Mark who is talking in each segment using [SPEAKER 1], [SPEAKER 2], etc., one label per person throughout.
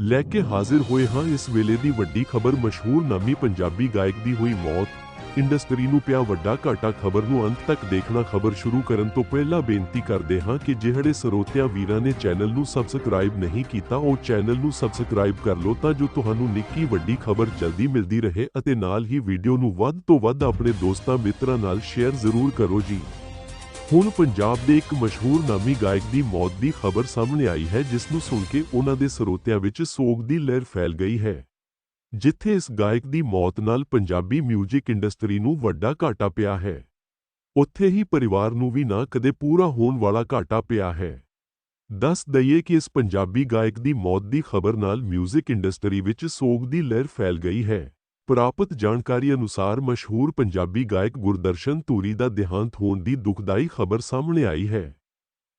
[SPEAKER 1] ਲੈ ਕੇ ਹਾਜ਼ਰ ਹੋਏ ਹਾਂ ਇਸ ਵੇਲੇ ਦੀ ਵੱਡੀ ਖਬਰ ਮਸ਼ਹੂਰ ਨਾਮੀ ਪੰਜਾਬੀ ਗਾਇਕ ਦੀ ਹੋਈ ਮੌਤ। ਇੰਡਸਟਰੀ ਨੂੰ ਪਿਆ ਵੱਡਾ ਘਾਟਾ ਖਬਰ ਨੂੰ ਅੰਤ ਤੱਕ ਦੇਖਣਾ ਖਬਰ ਸ਼ੁਰੂ ਕਰਨ ਤੋਂ ਪਹਿਲਾਂ ਬੇਨਤੀ ਕਰਦੇ ਹਾਂ ਕਿ ਜਿਹੜੇ ਸਰੋਤਿਆਂ ਵੀਰਾਂ ਨੇ ਚੈਨਲ ਨੂੰ ਸਬਸਕ੍ਰਾਈਬ ਨਹੀਂ ਕੀਤਾ, ਉਹ ਚੈਨਲ ਨੂੰ ਸਬਸਕ੍ਰਾਈਬ ਕਰ ਲਓ ਤਾਂ ਜੋ ਤੁਹਾਨੂੰ ਨਿੱਕੀ ਵੱਡੀ ਖਬਰ ਜਲਦੀ ਮਿਲਦੀ ਰਹੇ ਅਤੇ ਨਾਲ ਹੀ ਵੀਡੀਓ ਨੂੰ ਵੱਧ ਤੋਂ ਵੱਧ ਆਪਣੇ ਦੋਸਤਾਂ ਮਿੱਤਰਾਂ ਨਾਲ ਸ਼ੇਅਰ ਜ਼ਰੂਰ ਕਰੋ ਜੀ। ਹੁਣ ਪੰਜਾਬ ਦੇ ਇੱਕ ਮਸ਼ਹੂਰ ਨਾਮੀ ਗਾਇਕ ਦੀ ਮੌਤ ਦੀ ਖਬਰ ਸਾਹਮਣੇ ਆਈ ਹੈ ਜਿਸ ਨੂੰ ਸੁਣ ਕੇ ਉਹਨਾਂ ਦੇ ਸਰੋਤਿਆਂ ਵਿੱਚ ਸੋਗ ਦੀ ਲਹਿਰ ਫੈਲ ਗਈ ਹੈ ਜਿੱਥੇ ਇਸ ਗਾਇਕ ਦੀ ਮੌਤ ਨਾਲ ਪੰਜਾਬੀ 뮤직 ਇੰਡਸਟਰੀ ਨੂੰ ਵੱਡਾ ਘਾਟਾ ਪਿਆ ਹੈ ਉੱਥੇ ਹੀ ਪਰਿਵਾਰ ਨੂੰ ਵੀ ਨਾ ਕਦੇ ਪੂਰਾ ਹੋਣ ਵਾਲਾ ਘਾਟਾ ਪਿਆ ਹੈ ਦੱਸ ਦਈਏ ਕਿ ਇਸ ਪੰਜਾਬੀ ਗਾਇਕ ਦੀ ਮੌਤ ਦੀ ਖਬਰ ਨਾਲ 뮤직 ਇੰਡਸਟਰੀ ਵਿੱਚ ਸੋਗ ਦੀ ਲਹਿਰ ਫੈਲ ਗਈ ਹੈ ਪ੍ਰਾਪਤ ਜਾਣਕਾਰੀ ਅਨੁਸਾਰ ਮਸ਼ਹੂਰ ਪੰਜਾਬੀ ਗਾਇਕ ਗੁਰਦਰਸ਼ਨ ਧੂਰੀ ਦਾ ਦੇਹਾਂਤ ਹੋਣ ਦੀ ਦੁਖਦਾਈ ਖਬਰ ਸਾਹਮਣੇ ਆਈ ਹੈ।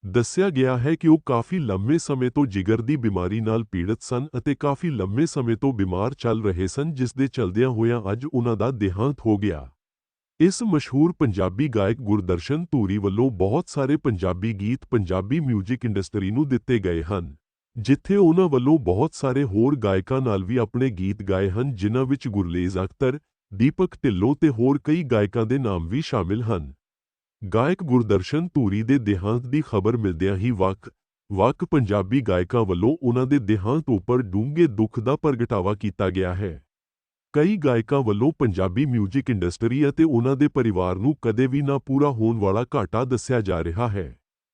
[SPEAKER 1] ਦੱਸਿਆ ਗਿਆ ਹੈ ਕਿ ਉਹ ਕਾਫੀ ਲੰਮੇ ਸਮੇਂ ਤੋਂ ਜਿਗਰ ਦੀ ਬਿਮਾਰੀ ਨਾਲ ਪੀੜਤ ਸਨ ਅਤੇ ਕਾਫੀ ਲੰਮੇ ਸਮੇਂ ਤੋਂ ਬਿਮਾਰ ਚੱਲ ਰਹੇ ਸਨ, ਜਿਸ ਦੇ ਚਲਦਿਆਂ ਹੋਇਆਂ ਅੱਜ ਉਹਨਾਂ ਦਾ ਦੇਹਾਂਤ ਹੋ ਗਿਆ। ਇਸ ਮਸ਼ਹੂਰ ਪੰਜਾਬੀ ਗਾਇਕ ਗੁਰਦਰਸ਼ਨ ਧੂਰੀ ਵੱਲੋਂ ਬਹੁਤ ਸਾਰੇ ਪੰਜਾਬੀ ਗੀਤ ਪੰਜਾਬੀ 뮤직 ਇੰਡਸਟਰੀ ਨੂੰ ਦਿੱਤੇ ਗਏ ਹਨ। ਜਿੱਥੇ ਉਹਨਾਂ ਵੱਲੋਂ ਬਹੁਤ ਸਾਰੇ ਹੋਰ ਗਾਇਕਾਂ ਨਾਲ ਵੀ ਆਪਣੇ ਗੀਤ ਗਾਏ ਹਨ, ਜਿਨ੍ਹਾਂ ਵਿੱਚ ਗੁਰਲੇਜ਼ ਅਖਤਰ, ਦੀਪਕ ਢਿੱਲੋਂ ਤੇ ਹੋਰ ਕਈ ਗਾਇਕਾਂ ਦੇ ਨਾਮ ਵੀ ਸ਼ਾਮਿਲ ਹਨ। ਗਾਇਕ ਗੁਰਦਰਸ਼ਨ ਧੂਰੀ ਦੇ ਦੇਹਾਂਤ ਦੀ ਖਬਰ ਮਿਲਦਿਆਂ ਹੀ ਵੱਖ ਵੱਖ ਪੰਜਾਬੀ ਗਾਇਕਾਂ ਵੱਲੋਂ ਉਹਨਾਂ ਦੇ ਦੇਹਾਂਤ ਉੱਪਰ ਡੂੰਘੇ ਦੁੱਖ ਦਾ ਪ੍ਰਗਟਾਵਾ ਕੀਤਾ ਗਿਆ ਹੈ। ਕਈ ਗਾਇਕਾਂ ਵੱਲੋਂ ਪੰਜਾਬੀ ਮਿਊਜ਼ਿਕ ਇੰਡਸਟਰੀ ਅਤੇ ਉਹਨਾਂ ਦੇ ਪਰਿਵਾਰ ਨੂੰ ਕਦੇ ਵੀ ਨਾ ਪੂਰਾ ਹੋਣ ਵਾਲਾ ਘਾਟਾ ਦੱਸਿਆ ਜਾ ਰਿਹਾ ਹੈ।